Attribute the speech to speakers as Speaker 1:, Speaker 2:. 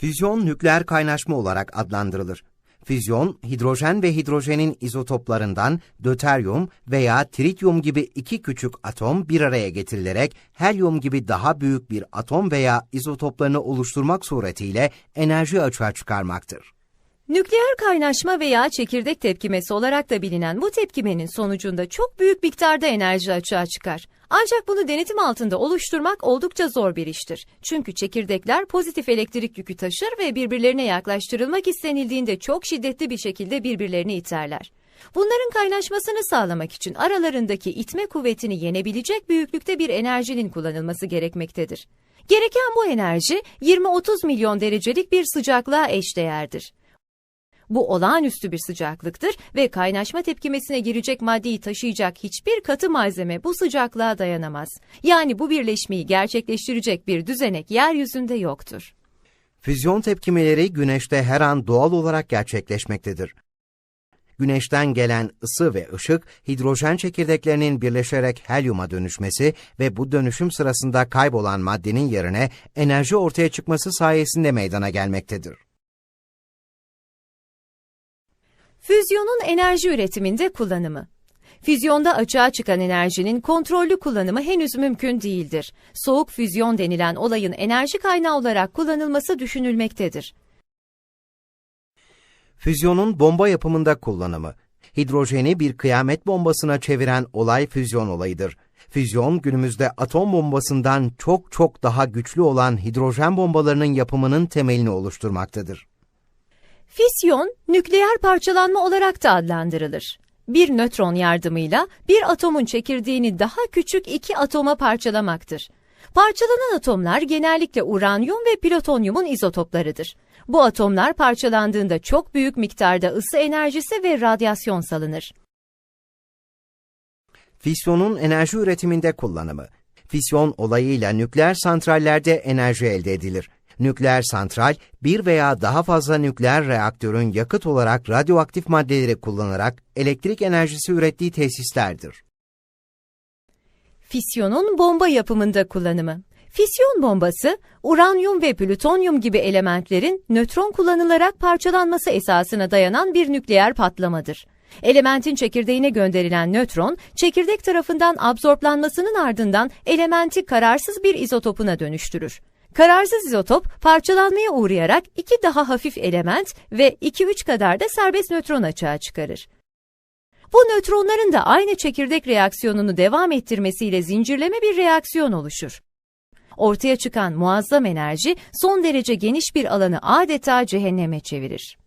Speaker 1: Füzyon nükleer kaynaşma olarak adlandırılır. Füzyon, hidrojen ve hidrojenin izotoplarından döteryum veya trityum gibi iki küçük atom bir araya getirilerek helyum gibi daha büyük bir atom veya izotoplarını oluşturmak suretiyle enerji açığa çıkarmaktır.
Speaker 2: Nükleer kaynaşma veya çekirdek tepkimesi olarak da bilinen bu tepkimenin sonucunda çok büyük miktarda enerji açığa çıkar. Ancak bunu denetim altında oluşturmak oldukça zor bir iştir. Çünkü çekirdekler pozitif elektrik yükü taşır ve birbirlerine yaklaştırılmak istenildiğinde çok şiddetli bir şekilde birbirlerini iterler. Bunların kaynaşmasını sağlamak için aralarındaki itme kuvvetini yenebilecek büyüklükte bir enerjinin kullanılması gerekmektedir. Gereken bu enerji 20-30 milyon derecelik bir sıcaklığa eşdeğerdir. Bu olağanüstü bir sıcaklıktır ve kaynaşma tepkimesine girecek maddeyi taşıyacak hiçbir katı malzeme bu sıcaklığa dayanamaz. Yani bu birleşmeyi gerçekleştirecek bir düzenek yeryüzünde yoktur.
Speaker 1: Füzyon tepkimeleri güneşte her an doğal olarak gerçekleşmektedir. Güneşten gelen ısı ve ışık, hidrojen çekirdeklerinin birleşerek helyuma dönüşmesi ve bu dönüşüm sırasında kaybolan maddenin yerine enerji ortaya çıkması sayesinde meydana gelmektedir.
Speaker 2: Füzyonun enerji üretiminde kullanımı Füzyonda açığa çıkan enerjinin kontrollü kullanımı henüz mümkün değildir. Soğuk füzyon denilen olayın enerji kaynağı olarak kullanılması düşünülmektedir.
Speaker 1: Füzyonun bomba yapımında kullanımı. Hidrojeni bir kıyamet bombasına çeviren olay füzyon olayıdır. Füzyon günümüzde atom bombasından çok çok daha güçlü olan hidrojen bombalarının yapımının temelini oluşturmaktadır.
Speaker 2: Fisyon, nükleer parçalanma olarak da adlandırılır. Bir nötron yardımıyla bir atomun çekirdeğini daha küçük iki atoma parçalamaktır. Parçalanan atomlar genellikle uranyum ve plütonyumun izotoplarıdır. Bu atomlar parçalandığında çok büyük miktarda ısı enerjisi ve radyasyon salınır.
Speaker 1: Fisyonun enerji üretiminde kullanımı. Fisyon olayıyla nükleer santrallerde enerji elde edilir. Nükleer santral, bir veya daha fazla nükleer reaktörün yakıt olarak radyoaktif maddeleri kullanarak elektrik enerjisi ürettiği tesislerdir.
Speaker 2: Fisyonun bomba yapımında kullanımı. Fisyon bombası, uranyum ve plütonyum gibi elementlerin nötron kullanılarak parçalanması esasına dayanan bir nükleer patlamadır. Elementin çekirdeğine gönderilen nötron, çekirdek tarafından absorplanmasının ardından elementi kararsız bir izotopuna dönüştürür. Kararsız izotop parçalanmaya uğrayarak iki daha hafif element ve 2-3 kadar da serbest nötron açığa çıkarır. Bu nötronların da aynı çekirdek reaksiyonunu devam ettirmesiyle zincirleme bir reaksiyon oluşur. Ortaya çıkan muazzam enerji son derece geniş bir alanı adeta cehenneme çevirir.